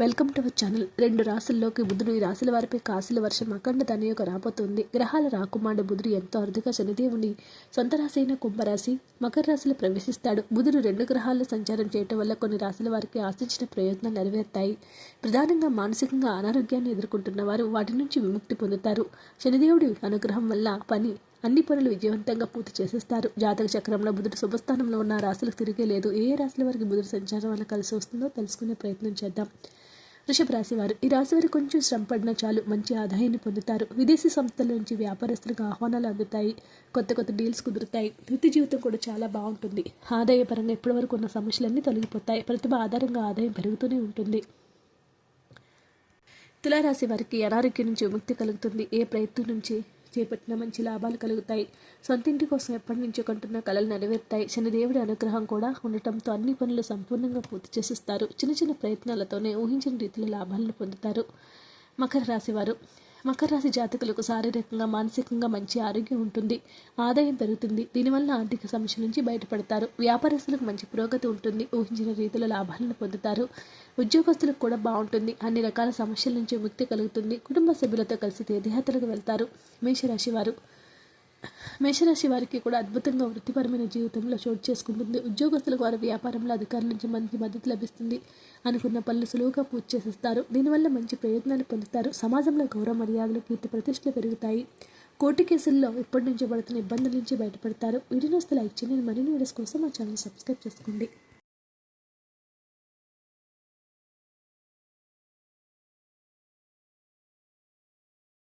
Welcome to our channel. రెండు రాసుల్లోకి బుధుడు ఈ రాశుల వారిపై కాసుల వర్షం అఖండ ధనయోగ రాబోతుంది. గ్రహాల రాకుమారుడు బుధుడు ఎంతో అరుదుగా శనిదేవుని సొంత రాశి అయిన కుంభరాశి మకర రాశిలో ప్రవేశిస్తాడు. బుధుడు రెండు గ్రహాల్లో సంచారం చేయటం వల్ల కొన్ని రాశుల వారికి ఆశించిన ప్రయోజనాలు నెరవేరుతాయి. ప్రధానంగా మానసికంగా అనారోగ్యాన్ని ఎదుర్కొంటున్న వారు వాటి నుంచి విముక్తి పొందుతారు. శనిదేవుడి అనుగ్రహం వల్ల పని అన్ని పనులు విజయవంతంగా పూర్తి చేసేస్తారు. జాతక చక్రంలో బుధుడు శుభస్థానంలో ఉన్న రాశులకు తిరిగే లేదు. ఏ ఏ రాశుల వారికి బుధుడు సంచారం వల్ల కలిసి వస్తుందో తెలుసుకునే ప్రయత్నం చేద్దాం. వృషభ రాశి వారు ఈ రాశి వారు కొంచెం శ్రమ పడినా చాలు మంచి ఆదాయాన్ని పొందుతారు. విదేశీ సంస్థల నుంచి వ్యాపారస్తులకు ఆహ్వానాలు అందుతాయి. కొత్త కొత్త డీల్స్ కుదురుతాయి. వృత్తి జీవితం కూడా చాలా బాగుంటుంది. ఆదాయపరంగా ఇప్పటివరకు ఉన్న సమస్యలన్నీ తొలగిపోతాయి. ప్రతిభ ఆధారంగా ఆదాయం పెరుగుతూనే ఉంటుంది. తులారాశి వారికి అనారోగ్యం నుంచి విముక్తి కలుగుతుంది. ఏ ప్రయత్నం నుంచి చేపట్టిన మంచి లాభాలు కలుగుతాయి. సొంత ఇంటి కోసం ఎప్పటి నుంచో కంటున్న కళలు నెరవేరుతాయి. శనిదేవుడి అనుగ్రహం కూడా ఉండటంతో అన్ని పనులు సంపూర్ణంగా పూర్తి చేసిస్తారు. చిన్న చిన్న ప్రయత్నాలతోనే ఊహించిన రీతిలో లాభాలను పొందుతారు. మకర రాశివారు. మకర రాశి జాతకులకు శారీరకంగా మానసికంగా మంచి ఆరోగ్యం ఉంటుంది. ఆదాయం పెరుగుతుంది. దీనివల్ల ఆర్థిక సమస్య నుంచి బయటపడతారు. వ్యాపారస్తులకు మంచి పురోగతి ఉంటుంది. ఊహించిన రీతిలో లాభాలను పొందుతారు. ఉద్యోగస్తులకు కూడా బాగుంటుంది. అన్ని రకాల సమస్యల నుంచి ముక్తి కలుగుతుంది. కుటుంబ సభ్యులతో కలిసి తీర్థయాత్రలకు వెళ్తారు. మేషరాశి వారు మేషరాశి వారికి కూడా అద్భుతంగా వృత్తిపరమైన జీవితంలో చోటు చేసుకుంటుంది. ఉద్యోగస్తులకు వారి వ్యాపారంలో అధికారుల నుంచి మంచి మద్దతు లభిస్తుంది అనుకున్న పనులు సులువుగా పూర్తి చేసేస్తారు. దీనివల్ల మంచి ప్రయోజనాలు పొందుతారు. సమాజంలో గౌరవ మర్యాదలు కీర్తి ప్రతిష్టలు పెరుగుతాయి. కోర్టు కేసుల్లో ఇప్పటి నుంచి పడుతున్న ఇబ్బందుల నుంచి బయటపడతారు. వీడియోస్ లైక్ చేయండి. మరిన్ని వీడియోస్ కోసం మా ఛానల్ సబ్స్క్రైబ్ చేసుకోండి.